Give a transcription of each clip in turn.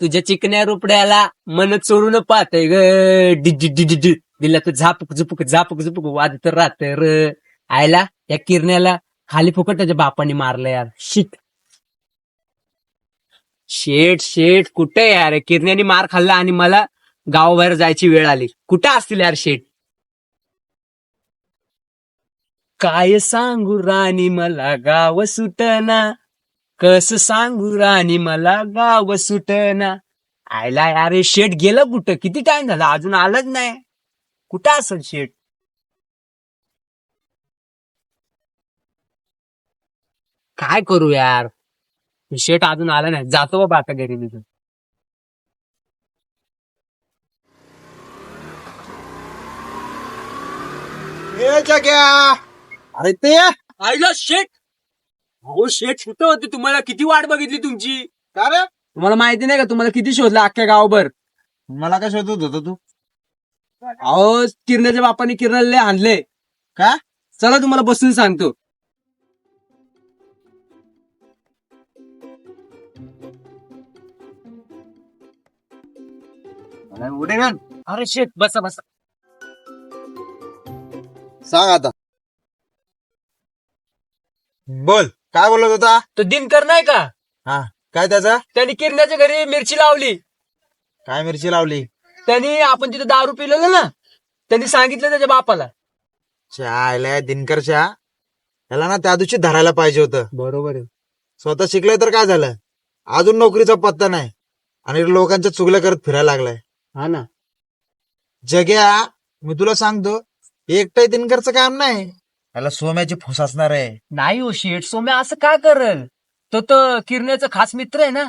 तुझ्या चिकन्या रुपड्याला मन चोरून पाहतय ग. दिला तू झापक झुपक झापक झुपक वाजत राहत र. आयला या किरण्याला खाली फुकट त्याच्या बापाने मारलं यार. शिट. शेट शेट कुठे यार? किरण्याने मार खाल्ला आणि मला गावाबाहेर जायची वेळ आली. कुठं असतील यार शेट काय सांगू राणी मला गाव सुटना. कस सांगू राणी मला गाव सुटना. आयला अरे शेट गेलं कुठं? किती टाइम झाला? अजून आलंच नाही. कुठं असेल शेट? काय करू यार? शेट अजून आला नाही. जातो बाबा आता घरी निघून. ए जग्या. अरे ते आईला शेट हो शेट कुठं होते. तुम्हाला किती वाट बघितली तुमची? का रे? तुम्हाला माहिती नाही का? तुम्हाला किती शोधलं अख्ख्या गावभर? मला काय शोधत होता तू? अहो किरण्याच्या बापाने किरणाला लय आणले का? चला तुम्हाला बसून सांगतो. उडे ना अरे शेट बसा बसा. सांग आता. बोल. काय बोलत होता? तो दिनकर नाही का? हा. काय त्याचा? त्यांनी किरण्याच्या घरी मिरची लावली. काय मिरची लावली? त्यांनी आपण तिथे दारू पिलेलं ना त्यांनी सांगितलं त्याच्या बापाला. चायला दिनकरच्या याला ना त्या दिवशी धरायला पाहिजे होतं. बरोबर आहे. स्वतः शिकलंय तर काय झालं? अजून नोकरीचा पत्ता नाही. आणि लोकांच्या चुगल्या करत फिरायला लागलाय. हा ना. जग्या मी तुला सांगतो एकटाही दिनकरचं काम नाही. याला सोम्याची फुस असणार आहे. नाही हो शेठ सोम्या असं काय करल? तो तर किरण्याचा खास मित्र आहे ना.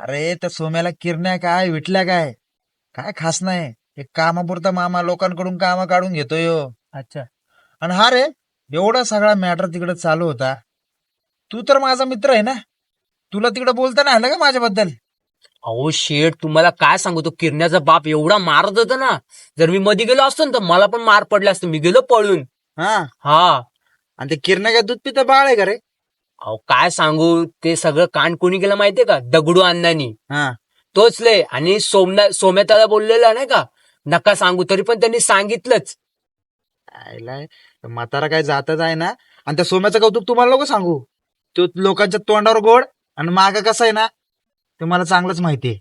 अरे त्या सोम्याला किरण्या काय विटल्या काय? काय खास नाही. एक कामापुरता मामा लोकांकडून काम काढून घेतोय ह्यो. अच्छा. आणि हा रे एवढा सगळा मॅटर तिकडे चालू होता. तू तर माझा मित्र आहे ना. तुला तिकडे बोलता नाही आलं का माझ्याबद्दल? अहो शेठ तुम्हाला काय सांगू तो किरण्याचा बाप एवढा मारत होता ना. जर मी मध्ये गेलो असतो ना तर मला पण मार पडला असतं. मी गेलो पळून. हा. हा. आणि ते किरण्या काय दूध पितं बाळ आहे का रे? अहो काय सांगू? ते सगळं कांड कोणी केलं माहितीये का? दगडू अण्णांनी. हा. तोच लय. आणि सोमना सोम्या त्याला बोललेला नाही का? नका सांगू तरी पण त्यांनी सांगितलंच. आयलाय, म्हातारा काय जातच आहे ना? आणि त्या सोम्याचं कौतुक तुम्हाला नको सांगू. तो लोकांच्या तोंडावर गोड आणि माग कसं आहे ना? ते मला चांगलंच माहितीये.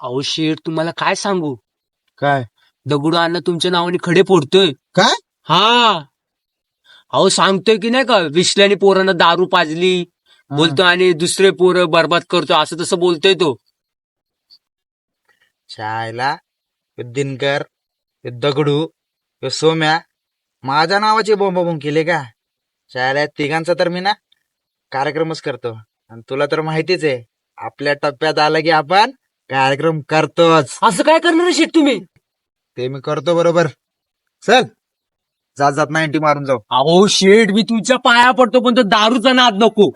अहो शेठ तुम्हाला काय सांगू? काय? दगडू अण्णा तुमच्या नावाने खडे फोडतोय. काय? हा. अहो सांगतोय की नाही का विसल्याने पोरांना दारू पाजली बोलतो आणि दुसरे पोरं बर्बाद करतो असं तसं बोलतोय तो. शायला दिनकर दगडू सोम्या माझ्या नावाची बोंबाबोंब केली का? शायला या तिघांचा तर मी ना कार्यक्रमच करतो. आणि तुला तर माहितीच आहे आपल्या टप्प्यात आलं की आपण कार्यक्रम करतोच. असं काय करणार शेठ तुम्ही? ते मी करतो बरोबर. चल. जात जात नाईन्टी मारून जाऊ. अहो शेठ मी तुमच्या पाया पडतो पण तो दारूचा नाद नको.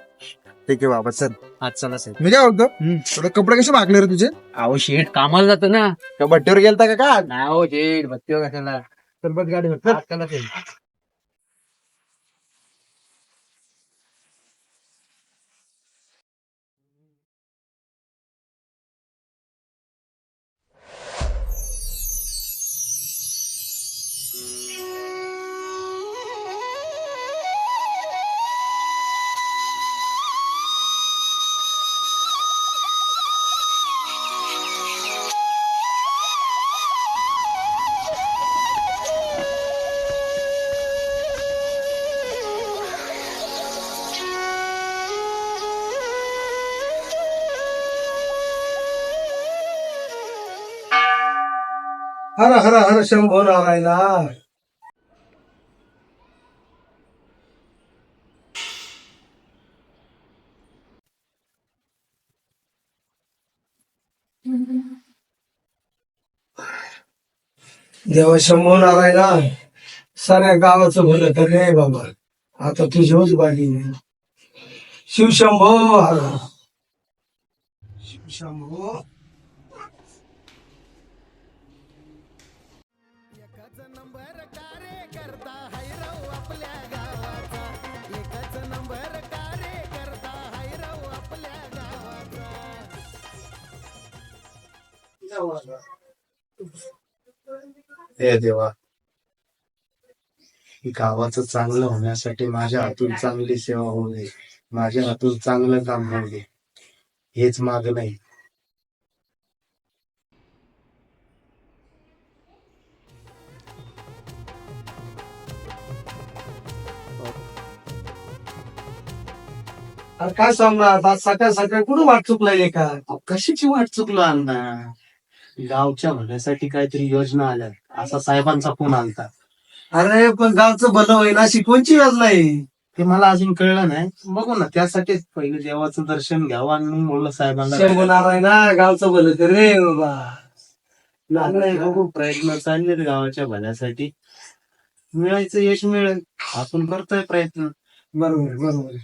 ठीक आहे बाबा चल. आज चला साहेब मी काय बोलतो? थोडे कपडे कसे भागले रे तुझे? अहो शेठ कामाला जातो ना. त्या भट्टीवर गेलता का काय नाही हो शेठ बत्ती कशाला? चल बस गाडी चला. साहेब. हर हर हर शंभो नारायणा। देवा शंभो नारायणा साऱ्या गावाचं भलं तर रे बाबा. आता तुझ्याच बागी शिवशंभो हर शिवशंभो. एकच नंबर हैरव आपल्या गावाचा. एकच नंबर देवा. गावाचं चांगलं होण्यासाठी माझ्या हातून चांगली सेवा होऊ दे. माझ्या हातून चांगलं काम होऊ दे. हेच मागणं आहे. अरे काय सांगणार? आज सकाळ सकाळ कुठं वाट चुकलाय का अहो, कशाची वाट चुकलो अण्णा? गावच्या भल्यासाठी काहीतरी योजना आल्या. असा साहेबांचा फोन आलता. अरे पण गावचं भलं होईल अशी कोणची योजना आहे? ते मला अजून कळलं नाही. बघू ना त्यासाठीच पहिले देवाचं दर्शन घ्यावं आणि मग बोललं साहेबांना. नारायणा गावचं भलं कर रे बाबा. नाही, बघू प्रयत्न चाललेत गावाच्या भल्यासाठी. मिळायचं यश मिळेल. आपण करतोय प्रयत्न. बरोबर बरोबर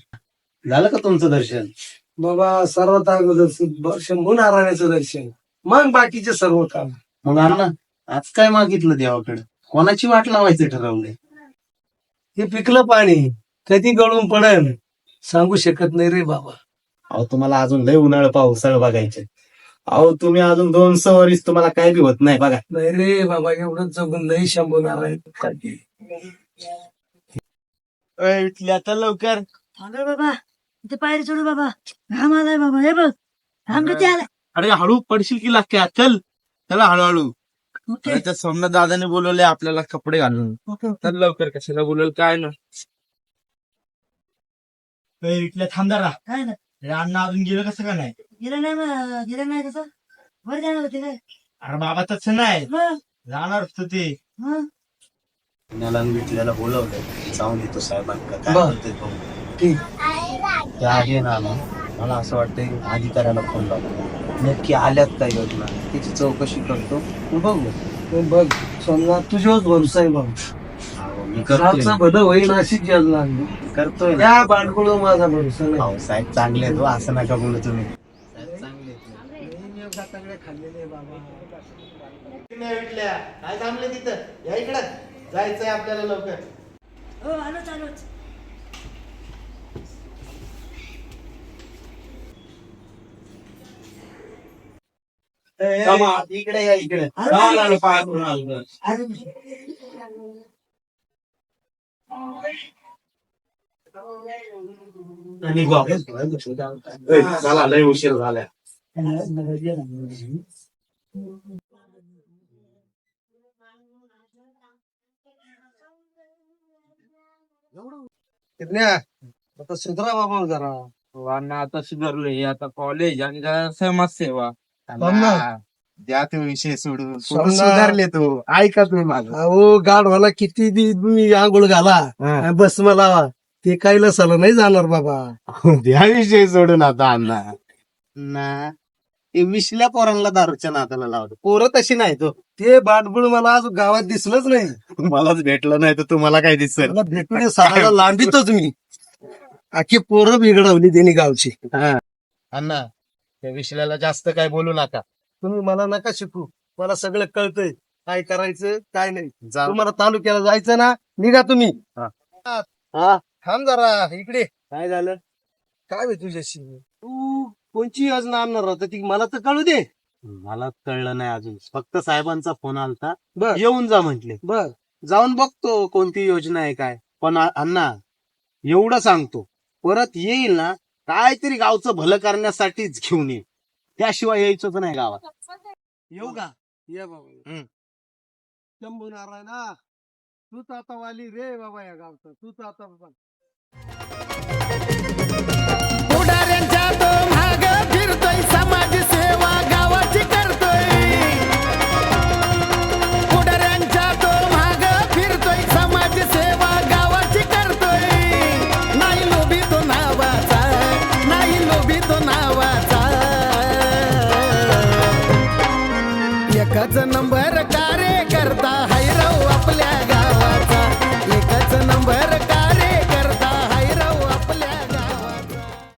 झालं का तुमचं दर्शन? बाबा सर्वात अगोदर शंभू नारायणाचं दर्शन. मग बाकीचे सर्व काम. मग अण्णा आज काय मागितलं देवाकडे? कोणाची वाट लावायचं ठरवलंय? हे पिकलं पाणी कधी गळून पडन सांगू शकत नाही रे बाबा. अहो तुम्हाला अजून लय उन्हाळ पावसाळ बघायचे अहो तुम्ही अजून दोन सवारीस तुम्हाला काय बी होत नाही बघा. नाही रे बाबा एवढं जगून नाही शंभू नारायण खाली. उठल्या तर लवकर. बाबा. इथे पायरी चढू बाबा. घाम आलाय बाबा हे बघ. घाम किती आलाय अरे हळू पडशील की लागते चल. चला हळूहळू. ओके. सोमनाथ दादाने बोलवले आपल्याला कपडे घालून. ओके तर लवकर कशाला बोलवलं काय ना. इथल्या थांबदारा काय ना? अण्णा अजून गेलं कसं का नाही? गेलं नाही मग गेलं नाही कसं? वर जाणार होते काय? अरे बाबा तसं नाही. मग? जाणार होत ते. मग? बोलवलंय. जाऊन येतो साहेबांकडे काय. म्हणते बघू. ठीक. ते आहे ना ना मला असं वाटतंय अधिकाऱ्याला फोन लावतो नक्की आल्यात काय योजना? त्याची चौकशी करतो. बघू. बघ सोमनाथ तुझ्यावर भरोसा आहे बाबा अहो, मी भलं होईल अशीच योजना. करतोय ना. त्या बांडकुळ माझा भरोसा नाही. साहेब चांगले आहेत हो, असं नका बोलू तुम्ही. साहेब चांगले आहेत. खाल्लेले बाबा. काय थांबले तिथं? या इकडं. जायचंय आपल्याला लवकर. हो आलोच आलोच. इकडे या इकडे पाय आलो. लय उशीर झाला आता सुधरा बाबा जरा वाना आता सुधारले आता कॉलेज आणि समाजसेवा द्या तो विषय सोडून. सुधारले तो? ऐका तुम्ही माझं अहो गाढवाला किती बी तुम्ही आंघोळ घाला आणि बस मला ते काही लसाला नाही जाणार बाबा. द्या विषय सोडून आता अण्णा. ना ते विसल्या पोरांना दारूच्या नादाला लावतो पोरं तशी नाही तो. ते बांडबुळ मला आज गावात दिसलंच नाही. मलाच भेटलं नाही तर तुम्हाला काय दिसेल? मला भेटून साराला लांबीतच मी. आखी पोरं बिघडवली त्यांनी गावची. अण्णा त्या विषयाला जास्त काय बोलू नका. तुम्ही मला नका शिकू. मला सगळं कळतंय. काय करायचं काय नाही. जा. तुम्हाला तालुक्याला जायचं ना निघा तुम्ही. हा. हा. थांब जरा इकडे. काय झालं? काय तुझ्याशी? तू कोणची योजना आणणार होता? ती मला तर कळू दे. मला कळलं नाही अजून. फक्त साहेबांचा फोन आलता. बर. येऊन जा म्हटले. बर. जाऊन बघतो कोणती योजना आहे काय. पण अण्णा एवढं सांगतो. परत येईल ना काहीतरी गावचं भलं करण्यासाठीच घेऊन ये. त्याशिवाय यायचंच नाही गावात. येऊ का? ये बाबा. हम्म. शंभू नारायणा तूच आता वाली रे बाबा या गावचा. तूच आता बाबा